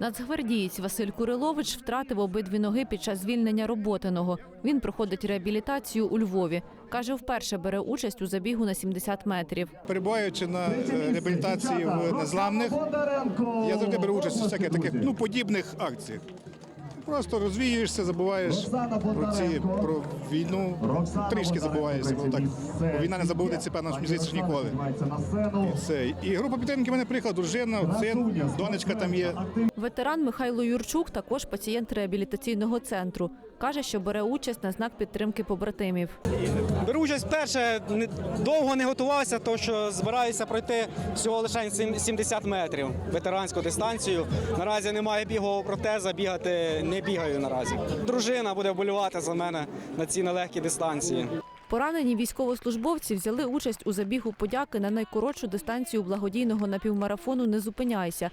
Нацгвардієць Василь Курилович втратив обидві ноги під час звільнення роботиного. Він проходить реабілітацію у Львові. Каже, вперше бере участь у забігу на 70 метрів. Перебуваючи на е, реабілітації в незламних, я завжди беру участь у всяких таких ну, подібних акціях. Просто розвіюєшся, забуваєш про ці про війну. Трішки забуваєшся, бо так війна не забудеться, певно, мені здається, ніколи. І це і група підтримки в мене приїхала, дружина, син, донечка там є. Ветеран Михайло Юрчук також пацієнт реабілітаційного центру. Каже, що бере участь на знак підтримки побратимів. Беру участь вперше, не- довго не готувався, тому що збираюся пройти всього лише сім- 70 метрів ветеранську дистанцію. Наразі немає бігового протеза, бігати не бігаю наразі. Дружина буде вболювати за мене на ці нелегкі дистанції. Поранені військовослужбовці взяли участь у забігу подяки на найкоротшу дистанцію благодійного напівмарафону Не зупиняйся.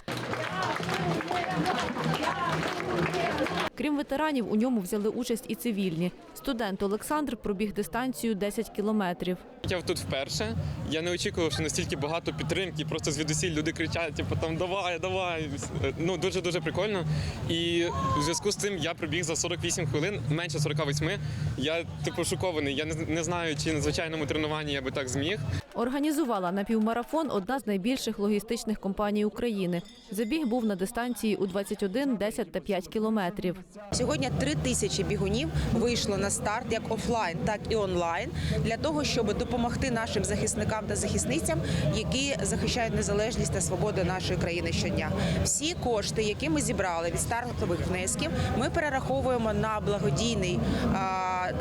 Крім ветеранів, у ньому взяли участь і цивільні. Студент Олександр пробіг дистанцію 10 кілометрів. Я тут вперше. Я не очікував, що настільки багато підтримки. Просто звідусіль люди кричать, типу там давай, давай. Ну дуже дуже прикольно. І в зв'язку з цим я пробіг за 48 хвилин, менше 48. Я типу шокований. Я не, знаю, чи на звичайному тренуванні я би так зміг. Організувала напівмарафон одна з найбільших логістичних компаній України. Забіг був на дистанції у 21, 10 та 5 кілометрів. Сьогодні три тисячі бігунів вийшло на старт як офлайн, так і онлайн для того, щоб допомогти нашим захисникам та захисницям, які захищають незалежність та свободу нашої країни щодня. Всі кошти, які ми зібрали від стартових внесків, ми перераховуємо на благодійний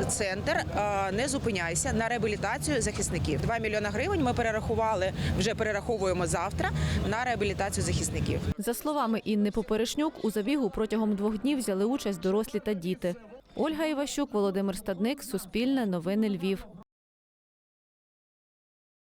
центр. Не зупиняйся на реабілітацію захисників. 2 мільйона гривень ми перерахували, вже перераховуємо завтра на реабілітацію захисників. За словами Інни Поперешнюк, у забігу протягом двох днів взяли участь дорослі та діти. Ольга Іващук, Володимир Стадник, Суспільне, Новини Львів.